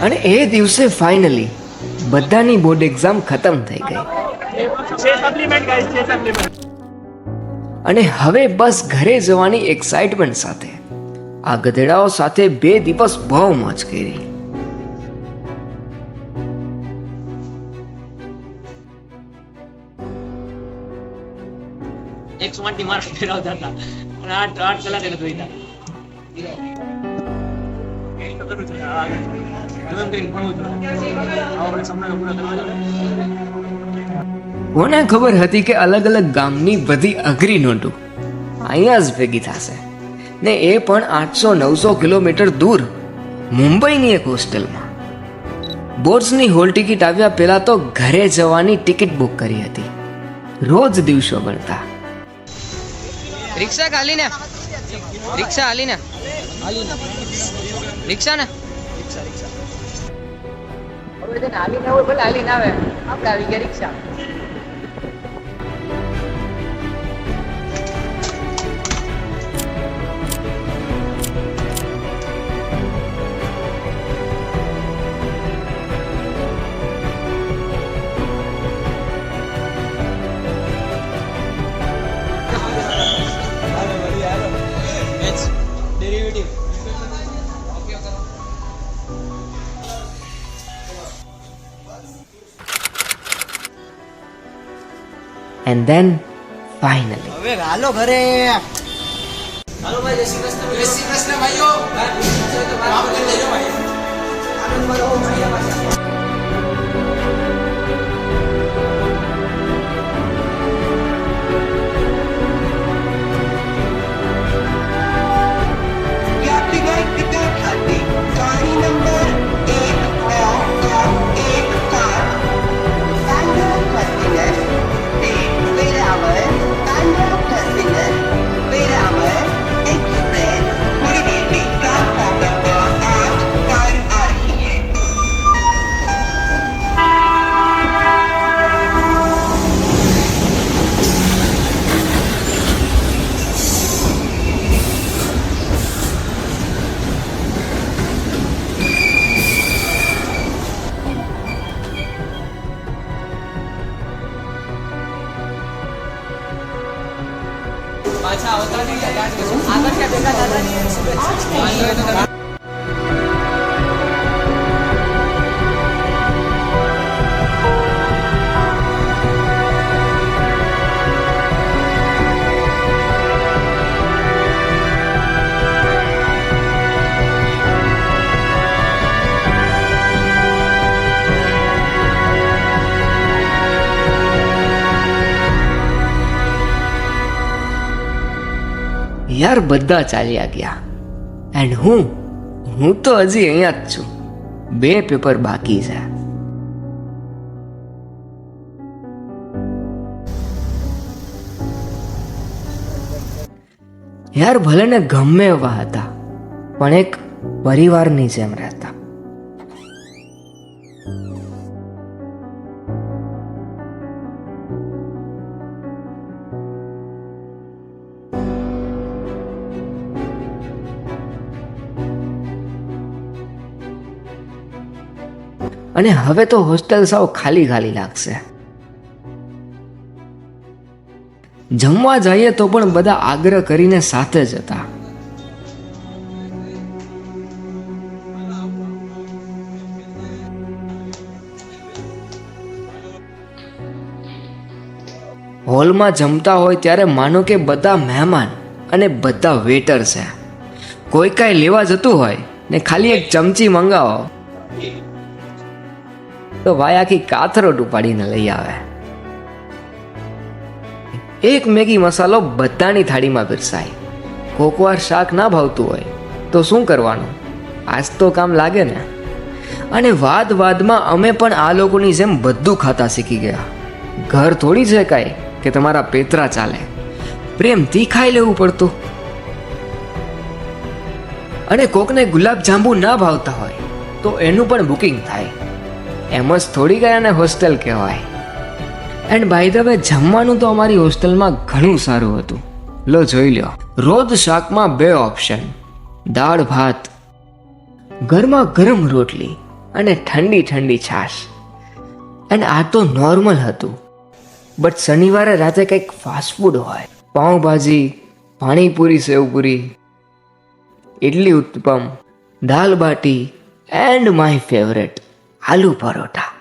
અને એ દિવસે ફાઇનલી બધાની બોર્ડ એક્ઝામ ખતમ થઈ ગઈ. અને હવે બસ ઘરે જવાની એક્સાઇટમેન્ટ સાથે. આ ગધેડાઓ સાથે બે દિવસ બહુ મોજ કરી. એક આઠ આઠ કલાક એને ધોઈતા તો એમ. કોને ખબર હતી કે અલગ અલગ ગામની બધી અઘરી નોટો અહીંયા જ ભેગી થશે. ને એ પણ આઠસો નવસો કિલોમીટર દૂર મુંબઈની એક હોસ્ટેલમાં. બોર્ડ્સની હોલ ટિકિટ આવ્યા પહેલા તો ઘરે જવાની ટિકિટ બુક કરી હતી. રોજ દિવસો ગણતા. રિક્ષા ખાલી ને. રિક્ષા હાલી ને રિક્ષા ને. હવે તેને ભલે હાલીને આવે. આપણે આવી ગયા રિક્ષા દેન ધેન ફાઇનલી હવે હાલો ઘરે. હાલો ભાઈ જય શ્રી કૃષ્ણ. જય શ્રી કૃષ્ણ ભાઈઓ. યાર બધા ચાલ્યા ગયા. એન્ડ હું હું તો હજી અહીંયા જ છું. બે પેપર બાકી છે. યાર ભલે ને ગમે એવા હતા, પણ એક પરિવારની જેમ રહેતા. અને હવે તો હોસ્ટેલ સાવ ખાલી ખાલી લાગશે. જમવા જઈએ તો પણ બધા આગ્રહ કરીને સાથે જ હતા. હોલમાં જમતા હોય ત્યારે માનો કે બધા મહેમાન અને બધા વેટર છે. કોઈ કાંઈ લેવા જતું હોય ને ખાલી એક ચમચી મંગાવો. તો ભાઈ આખી કાથરોટ ઉપાડીને લઈ આવે. એક મેગી મસાલો બધાની થાળીમાં પીરસાય. કોકવાર શાક ના ભાવતું હોય, તો શું કરવાનું? આજ તો કામ લાગે ને. અને વાદ વાદમાં અમે પણ આ લોકોની જેમ બધું ખાતા શીખી ગયા. ઘર થોડી છે કાંઈ કે તમારા પેતરા ચાલે. પ્રેમથી ખાઈ લેવું પડતું. અને કોકને ગુલાબ જાંબુ ના ભાવતા હોય, તો એનું પણ બુકિંગ થાય. એમ જ થોડી ગયા ને હોસ્ટેલ કહેવાય. એન્ડ બાય ધ વે જમવાનું તો અમારી હોસ્ટેલમાં ઘણું સારું હતું. લો, જોઈ લ્યો. રોજ શાકમાં બે ઓપ્શન દાળ, ભાત. ગરમા ગરમ રોટલી અને ઠંડી ઠંડી છાશ. એન્ડ આ તો નોર્મલ હતું. બટ શનિવારે રાતે કંઈક ફાસ્ટફૂડ હોય. Pav bhaji, panipuri, sevpuri idli uttapam, dal baati and my favourite aloo paratha.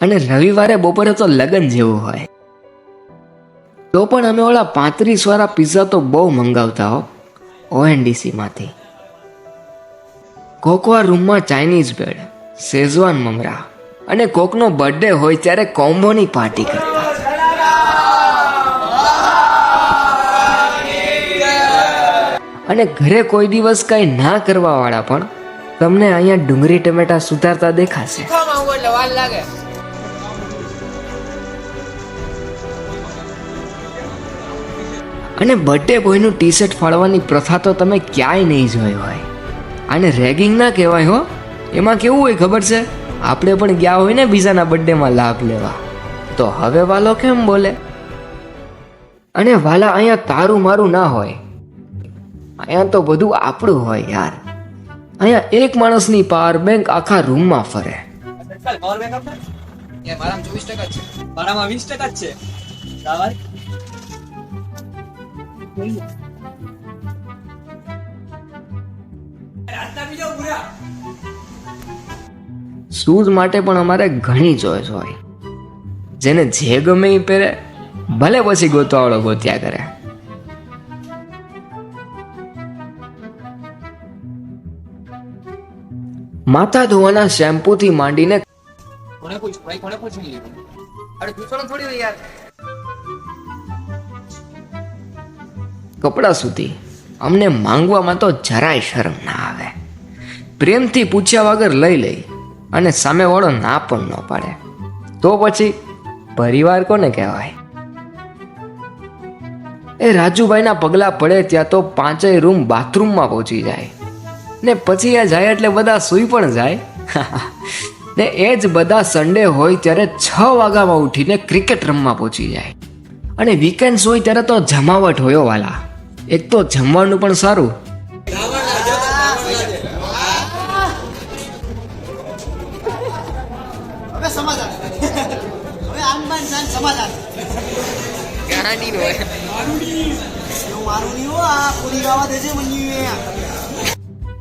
અને રવિવારે બપોરે તો લગ્ન જેવું હોય. તો પણ અમે ઓલા પાંત્રીસ વાળા પિઝા તો બહુ મંગાવતા હો ઓએનડીસીમાંથી કોકવા રૂમમાં ચાઇનીઝ બેડ શેઝવાન મમરા અને કોકનો બર્થડે હોય ત્યારે કોમ્બોની પાર્ટી કરતા. અને ઘરે કોઈ દિવસ કંઈ ના કરવાવાળા પણ તમને અહીંયા ડુંગળી ટમેટા સુધારતા દેખાશે. લાગે. અને બર્થડે બોયનું ટી શર્ટ ફાળવાની પ્રથા તો તમે ક્યાંય નહીં જોઈ હોય. આને રેગિંગ ના કહેવાય હો. એમાં કેવું હોય ખબર છે? આપણે પણ ગયા હોય ને બીજાના બર્થડેમાં લાભ લેવા. તો હવે વાલો કેમ બોલે? અને વાલા અહીંયા તારું મારું ના હોય. અહીંયા તો બધું આપણું હોય યાર. અહીંયા એક માણસની પાવર બેંક આખા રૂમમાં ફરે. ચાલ પાવર બેંક આપને મારામાં ચોવીસ ટકા છે. મારામાં વીસ ટકા છે. દાવાય આજના બીજા પૂરા શૂઝ માટે પણ અમારે ઘણી ચોઈસ હોય. જેને જે ગમે એ પહેરે ભલે પછી ગોતવાળો ગોત્યા કરે. માથા ધોવાના શેમ્પૂથી માંડીને કોને પૂછ્યું? ભાઈ કોને પૂછ્યું અરે પૂછવાનું થોડી હોય યાર. કપડાં સુધી. અમને માંગવામાં તો જરાય શરમ ના આવે. પ્રેમથી પૂછ્યા વગર લઈ લઈ અને સામેવાળો ના પણ ન પાડે. તો પછી પરિવાર કોને કહેવાય? એ રાજુભાઈના પગલાં પડે ત્યાં તો પાંચેય રૂમ બાથરૂમમાં પહોંચી જાય. ને પછી એ જાય એટલે બધા સૂઈ પણ જાય. ને એ જ બધા સન્ડે હોય ત્યારે છ વાગ્યામાં ઉઠીને ક્રિકેટ રમવા પહોંચી જાય. અને વીકેન્ડ્સ હોય ત્યારે તો જમાવટ હોય વાલા. એક તો જમવાનું પણ સારું. હવે સમાધાન.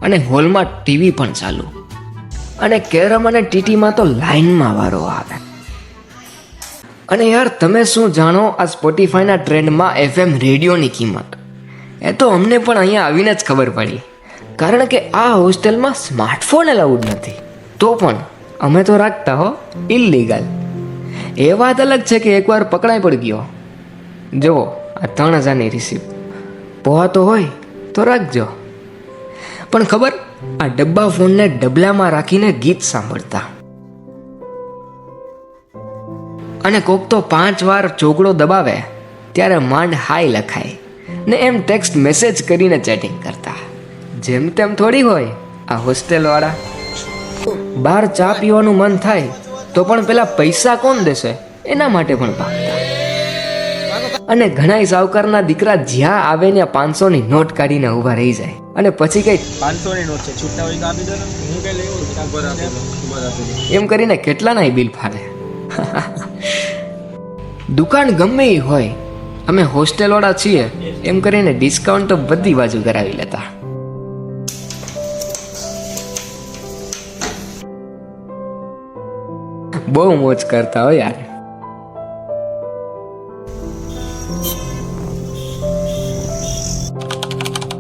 અને હોલમાં ટીવી પણ ચાલુ. અને કેરમ અને ટીટીમાં તો લાઈનમાં વારો આવે. અને યાર, તમે શું જાણો આ સ્પોટીફાઈના ટ્રેન્ડમાં એફએમ રેડિયોની કિંમત? એ તો અમને પણ અહીંયા આવીને જ ખબર પડી. કારણ કે આ હોસ્ટેલમાં સ્માર્ટફોન અલાઉડ નથી. તો પણ અમે તો રાખતા હો ઇલીગલ એ વાત અલગ છે કે એકવાર પકડાઈ પડી ગયો. જુઓ, આ ત્રણ હજારની રિસીપ્ટ પહોંચતો હોય તો રાખજો. પણ ખબર? આ ડબ્બા ફોનને ડબલામાં રાખીને ગીત સાંભળતા. અને કોક તો પાંચ વાર ચોગડો દબાવે, ત્યારે માંડ હાય લખાય, ને એમ ટેક્સ્ટ મેસેજ કરીને ચેટિંગ કરતા. જેમ તેમ થોડી હોય, આ હોસ્ટેલ વાળા બહાર ચા પીવાનું મન થાય, તો પણ પેલા પૈસા કોણ દેશે? એના માટે પણ ભાગતા અને ઘણાય સાવકારના દીકરા જ્યાં આવે ની નોટ કાઢીને ઊભા રહી જાય. અને પછી કઈ પાંચસો ની નોટ છે. છૂટા હોય તો આપી દો હું કઈ લેવું? એમ કરીને કેટલાના બિલ ફાડે. દુકાન ગમે એ હોય અમે હોસ્ટેલ વાળા છીએ એમ કરીને ડિસ્કાઉન્ટ તો બધી બાજુ કરાવી લેતા. બહુ મોજ કરતા હોય યાર.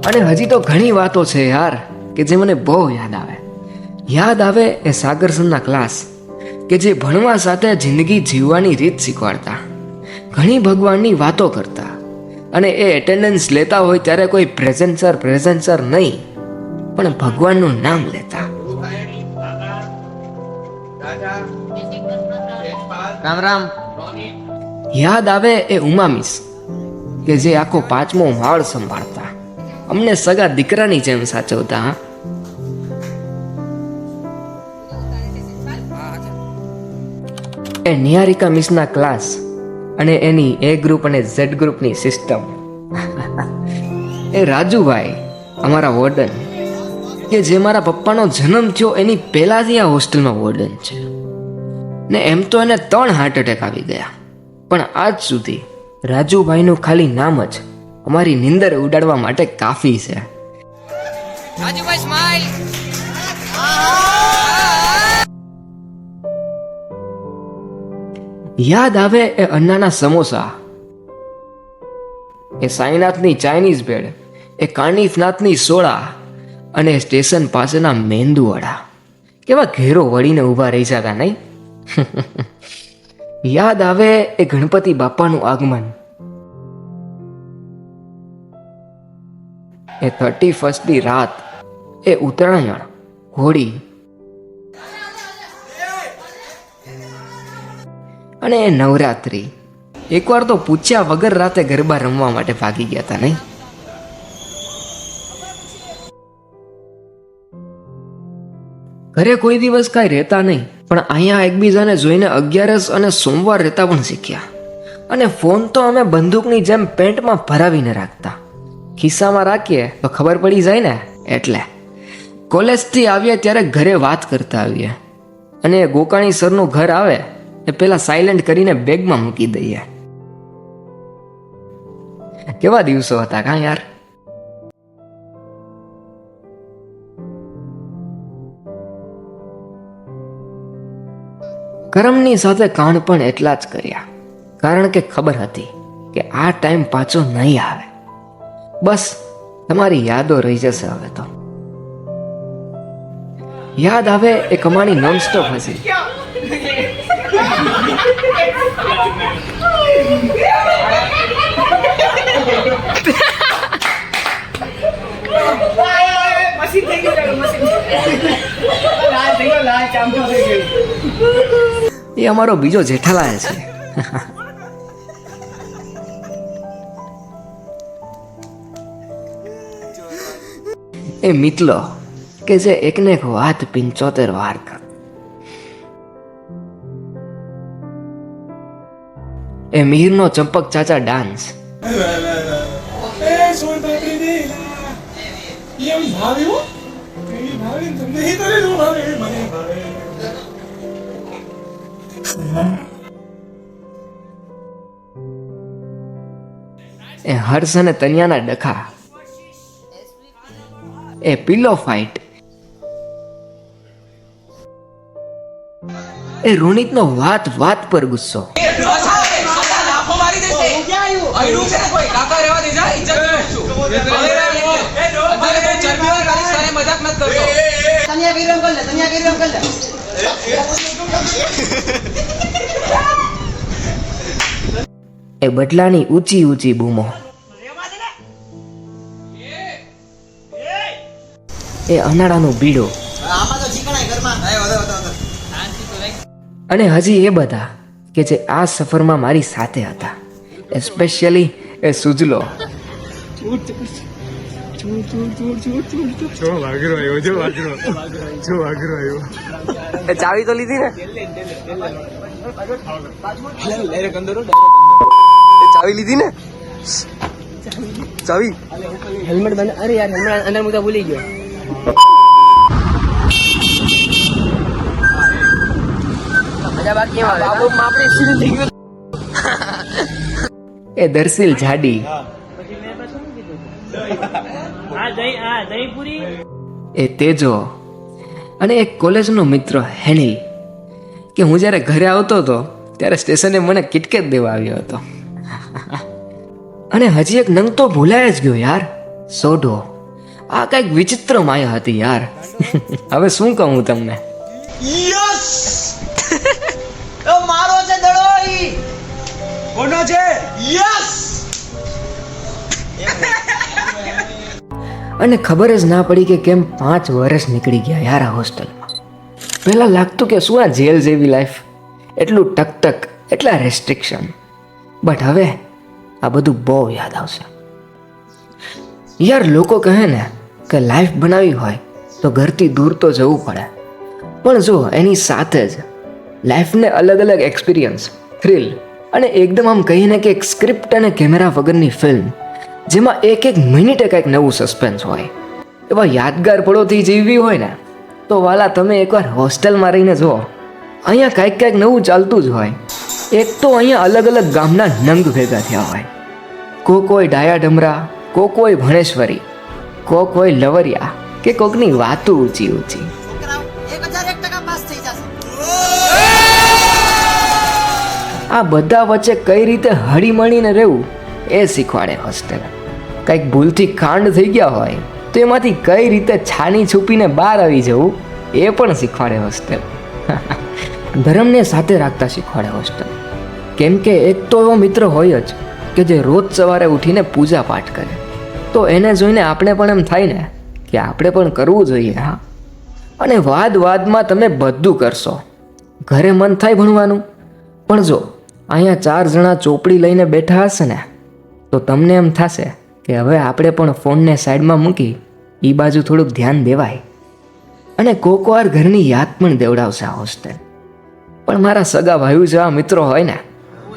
અને હજી તો ઘણી વાતો છે યાર, કે જે મને બહુ યાદ આવે. યાદ આવે એ સાગરસનના ક્લાસ, કે જે ભણવા સાથે જિંદગી જીવવાની રીત શીખવાડતા. ઘણી ભગવાનની વાતો કરતા. અને એ એટેન્ડન્સ લેતા હોય ત્યારે કોઈ પ્રેઝન્ટ સર નહીં, પણ ભગવાનનું નામ લેતા. રામ રામ. યાદ આવે એ ઉમામિસ, કે જે આખો પાંચમો માળ સંભાળતા. અમને સગા દીકરાની જેમ સાચવતા. હા એ નિહારિકા મિસના ક્લાસ અને એની એ ગ્રુપ અને ઝેડ ગ્રુપની સિસ્ટમ. એ રાજુભાઈ, અમારા વોર્ડન, કે જે મારા પપ્પાનો જન્મ થયો એની પહેલાથી આ હોસ્ટેલમાં વોર્ડન છે. ને એમ તો એને ત્રણ હાર્ટ એટેક આવી ગયા. પણ આજ સુધી રાજુભાઈનું ખાલી નામ જ અમારી નિંદર ઉડાડવા માટે કાફી છે. રાજુભાઈ સ્માઈલ યાદ આવે એ અન્નાના સમોસા. એ સાંઈનાથની ચાઇનીઝ ભેળ એ કાનીફનાથની સોડા અને સ્ટેશન પાસેના મેંદુવાડા કેવા ઘેરો વળીને ઊભા રહી જતા નહીં? યાદ આવે એ ગણપતિ બાપાનું આગમન. એ થર્ટી ફર્સ્ટની રાત એ ઉત્તરાયણ હોળી. અને એ નવરાત્રિ. એકવાર તો પૂછ્યા વગર રાતે ગરબા રમવા માટે ભાગી ગયા હતા નહીં? ઘરે કોઈ દિવસ કાંઈ રહેતા નહીં, પણ અહીંયા એકબીજાને જોઈને અગિયારસ અને સોમવાર રહેતા પણ શીખ્યા. અને ફોન તો અમે બંદૂકની જેમ પેન્ટમાં ભરાવીને રાખતા. ખિસ્સામાં રાખીએ તો ખબર પડી જાય ને? એટલે. કોલેજથી આવીએ ત્યારે ઘરે વાત કરતા આવીએ. અને ગોકાણી સરનું ઘર આવે એ પેલા સાયલેન્ટ કરીને બેગમાં મૂકી દઈએ. કેવા દિવસો હતા કાં યાર? કરમની સાથે કાણ પણ એટલા જ કર્યા. કારણ કે ખબર હતી કે આ ટાઈમ પાછો નહીં આવે. બસ, તમારી યાદો રહી જશે હવે તો. યાદ આવે એ કમાણી નોનસ્ટોપ હશે. એ અમારો બીજો જેઠાલાલ છે. એ મિતલો કે જે એકને એક વાત પંચોતેર વાર કર એ મિહિરનો ચંપક ચાચા ડાન્સ. એ હર્ષ અને તનિયાના ડખા. એ પિલો ફાઇટ એ રોનિતનો વાત વાત પર ગુસ્સો. એ બદલાની ઊંચી ઊંચી બૂમો. એ અનાળાનું બીડો. અને હજી એ બધા કે જે આ સફરમાં મારી સાથે હતા. એસ્પેશિયલી એ સુજલો. ચાવી તો લીધી ને? ચાવી લીધી ને? ચાવી. હેલ્મેટ બંધ અરે યાર હેલ્મેટ અંદર મુદ્દા ભૂલી ગયો. એ દર્શિલ જાડી. એ તેજો. અને એક કોલેજનો મિત્ર હેનિલ કે હું જ્યારે ઘરે આવતો હતો, ત્યારે સ્ટેશને મને કિટકેટ દેવા આવ્યો હતો. અને હજી એક નંગ તો ભૂલાય જ ગયો યાર. સોઢો. આ કંઈક વિચિત્ર માયા હતી યાર. હવે શું કહું તમને? યસ! તો મારો છે દડોઈ કોનો છે? યસ! અને ખબર જ ના પડી કે કેમ પાંચ વર્ષ નીકળી ગયા યાર આ હોસ્ટેલમાં. પહેલાં લાગતું કે શું આ જેલ જેવી લાઈફ એટલું ટકટક એટલા રેસ્ટ્રિક્શન બટ હવે આ બધું બહુ યાદ આવશે. યાર લોકો કહે ને કે લાઈફ બનાવી હોય તો ઘરથી દૂર તો જવું પડે. પણ જો એની સાથે જ લાઈફને અલગ અલગ એક્સપિરિયન્સ થ્રિલ અને એકદમ આમ કહીને કે એક સ્ક્રિપ્ટ અને કેમેરા વગરની ફિલ્મ જેમાં એક એક મિનિટે કંઈક નવું સસ્પેન્સ હોય. એવા યાદગાર પળોથી જીવવી હોય ને, તો વાલા તમે એકવાર હોસ્ટેલમાં રહીને જુઓ. અહીંયા કાંઈક કાંઈક નવું ચાલતું જ હોય. એક તો અહીંયા અલગ અલગ ગામના નંગ ભેગા થયા હોય. કો કોઈ ડાયા ડમરા, કો કોઈ ભણેશ્વરી કો હોય લવરિયા કે કોકની વાતો ઊંચી ઊંચી. આ બધા વચ્ચે કઈ રીતે હળીમળીને રહેવું એ શીખવાડે હોસ્ટેલ. કંઈક ભૂલથી કાંડ થઈ ગયા હોય તો એમાંથી કઈ રીતે છાની છૂપીને બહાર આવી જવું એ પણ શીખવાડે હોસ્ટેલ. ધર્મને સાથે રાખતા શીખવાડે હોસ્ટેલ. કેમ કે એક તો એવો મિત્ર હોય જ કે જે રોજ સવારે ઉઠીને પૂજા પાઠ કરે. તો એને જોઈને આપણે પણ એમ થાય ને કે આપણે પણ કરવું જોઈએ, હા. અને વાદ વાદમાં તમે બધું કરશો. ઘરે મન થાય ભણવાનું. પણ જો, અહીંયા ચાર જણા ચોપડી લઈને બેઠા હશે ને, તો તમને એમ થશે કે હવે આપણે પણ ફોનને સાઈડમાં મૂકી એ બાજુ થોડુંક ધ્યાન દેવાય. અને કોક વાર ઘરની યાદ પણ દેવડાવશે આ હોસ્ટેલ પણ મારા સગા ભાઈઓ જેવા મિત્રો હોય ને,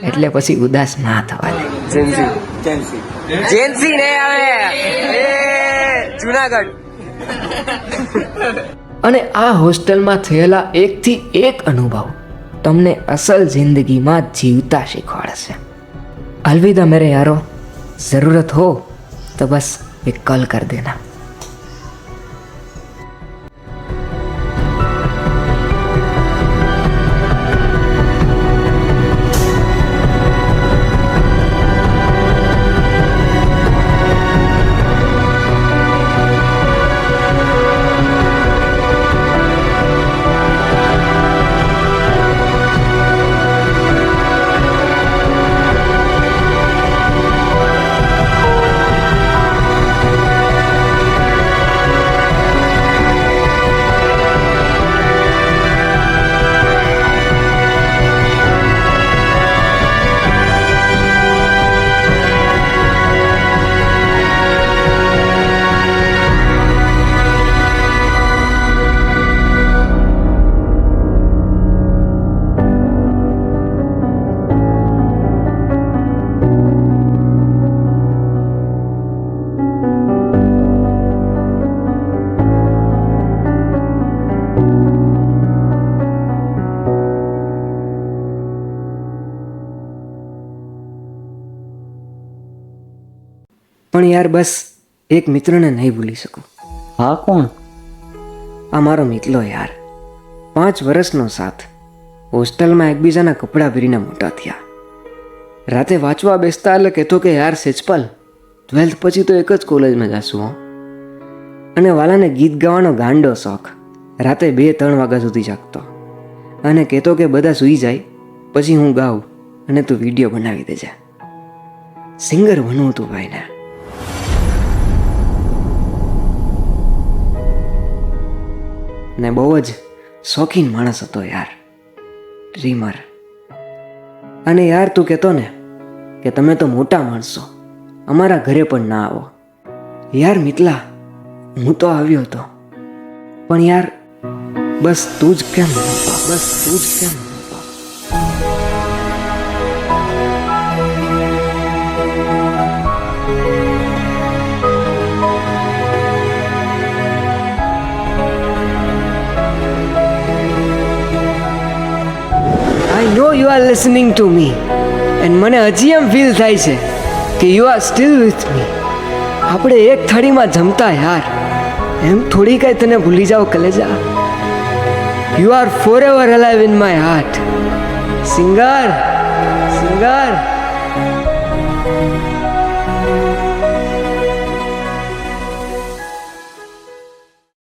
એટલે પછી ઉદાસ ના થવા દે જેન્સી ને આવે જુનાગઢ. અને આ હોસ્ટેલમાં થયેલા એકથી એક અનુભવ તમને અસલ જિંદગીમાં જીવતા શીખવાડશે. अलविदा મેરે યારો, જરૂરત હો તો બસ एक कॉल કર દેના. યાર બસ એક મિત્રને નહીં ભૂલી શકું. હા કોણ? આ મારો મિતલો યાર. પાંચ વર્ષનો સાથ. હોસ્ટેલમાં એકબીજાના કપડાં પહેરીને મોટા થયા. રાતે વાંચવા બેસતા એટલે કહેતો કે યાર સેજપાલ ટ્વેલ્થ પછી તો એક જ કોલેજમાં જાશું હો. અને વાલાને ગીત ગાવાનો ગાંડો શોખ. રાતે બે ત્રણ વાગ્યા સુધી જાગતો. અને કહેતો કે બધા સૂઈ જાય પછી હું ગાઉં અને તું વીડિયો બનાવી દેજે. સિંગર બનવું તું ભાઈને. ને બહુ જ શોખીન માણસ હતો યાર. ડ્રીમર અને યાર તું કહેતો ને કે તમે તો મોટા માણસો, અમારા ઘરે પણ ના આવો. યાર મિતલા, હું તો આવ્યો હતો. પણ યાર, બસ તું જ કેમ? બસ તું જ કેમ? લિસનિંગ ટુ મી એન્ડ મને હજી એમ ફીલ થાય છે કે you are still with me આપણે એક થાળીમાં જમતા યાર. એમ થોડી કાંઈ તને ભૂલી જાઓ કલેજા. You are forever alive in my heart singer singer.